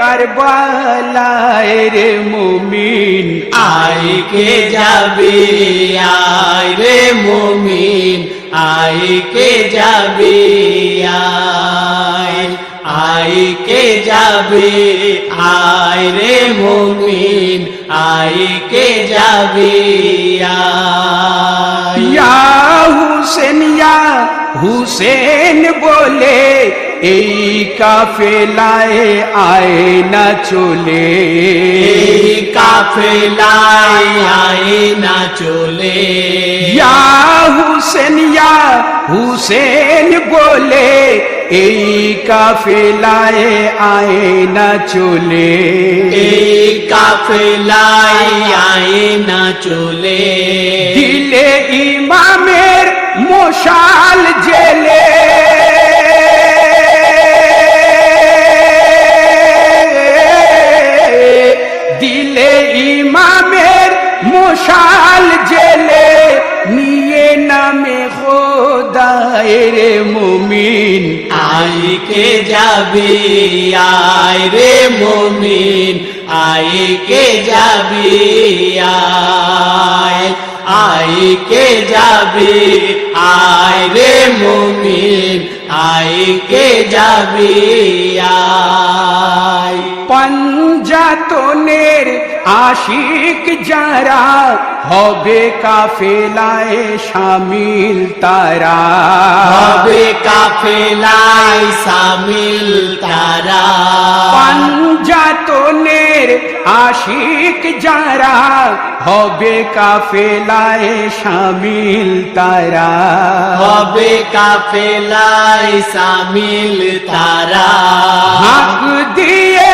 কারবালায় রে মুমিন আয় কে যাবে আয় রে মুমিন আয় কে যাবে আয় আয় কে যাবে আয় রে মুমিন আয় কে যাবে আয় হুসেন হুসেন বলে এই কাফেলায় আয় না চলে। এই কাফেলায় আয় না চলে। ইয়া হুসেন ইয়া হুসেন বলে এই কাফেলায় আয় না চলে। এই কাফেলায় আয় না চলে। দিলে ইমামের মশাল জেলে। মশাল জেলে নিয়ে নামে খোদায়ের মুমিন। আয় কে যাবে? আয় রে মুমিন। আয় কে যাবে? আয়। আয় কে যাবে? আয় রে মুমিন। আয় কে যাবে? আয়। পঞ্জাতনের আশিক যারা হবে কাফেলায় শামিল তারা। হবে কাফেলায় সামিল তারা। পঞ্জাতনের আশিক যারা হবে কাফেলায় শামিল তারা। হবে কাফেলায় সামিল তারা। হাক দিয়ে